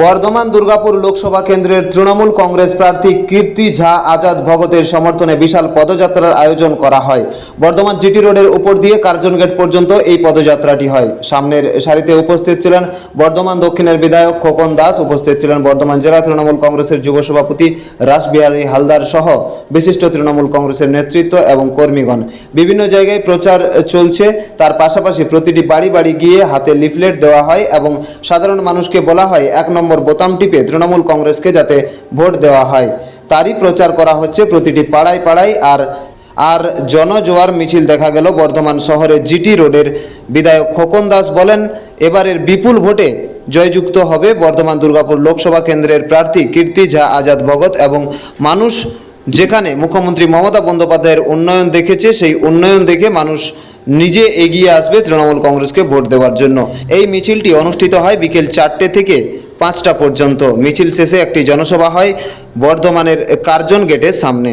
বর্ধমান দুর্গাপুর লোকসভা কেন্দ্রের তৃণমূল কংগ্রেস প্রার্থী কীর্তি ঝা আজাদ ভগতের সমর্থনে বিশাল পদযাত্রার আয়োজন করা হয়। বর্ধমান জিটি রোডের উপর দিয়ে কার্জন গেট পর্যন্ত এই পদযাত্রাটি হয়। সামনের সারিতে উপস্থিত ছিলেন বর্ধমান দক্ষিণের বিধায়ক খোকন দাস, উপস্থিত ছিলেন বর্ধমান জেলা তৃণমূল কংগ্রেসের যুব সভাপতি রাসবিহারী হালদার সহ বিশিষ্ট তৃণমূল কংগ্রেসের নেতৃত্ব এবং কর্মীগণ। বিভিন্ন জায়গায় প্রচার চলছে। তার পাশাপাশি প্রতিটি বাড়ি বাড়ি গিয়ে হাতে লিফলেট দেওয়া হয় এবং সাধারণ মানুষকে বলা হয়, এক নম্বর বোতাম টিপে তৃণমূল কংগ্রেসকে যাতে ভোট দেওয়া হয়। তারই প্রচার করা হচ্ছে প্রতিটি পাড়ায় পাড়ায় আর আর জনজোয়ার মিছিল দেখা গেল বর্ধমান শহরে জিটি রোডের। বিধায়ক খোকন দাস বলেন, এবারের বিপুল ভোটে জয়যুক্ত হবে বর্ধমান দুর্গাপুর লোকসভা কেন্দ্রের প্রার্থী কীর্তি ঝা, আজাদ ভগত এবং মানুষ যেখানে মুখ্যমন্ত্রী মমতা বন্দ্যোপাধ্যায়ের উন্নয়ন দেখেছে, সেই উন্নয়ন দেখে মানুষ নিজে এগিয়ে আসবে তৃণমূল কংগ্রেসকে ভোট দেওয়ার জন্য। এই মিছিলটি অনুষ্ঠিত হয় বিকেল চারটে থেকে পাঁচটা পর্যন্ত মিছিল শেষে একটি জনসভা হয় বর্ধমানের কার্জন গেটের সামনে।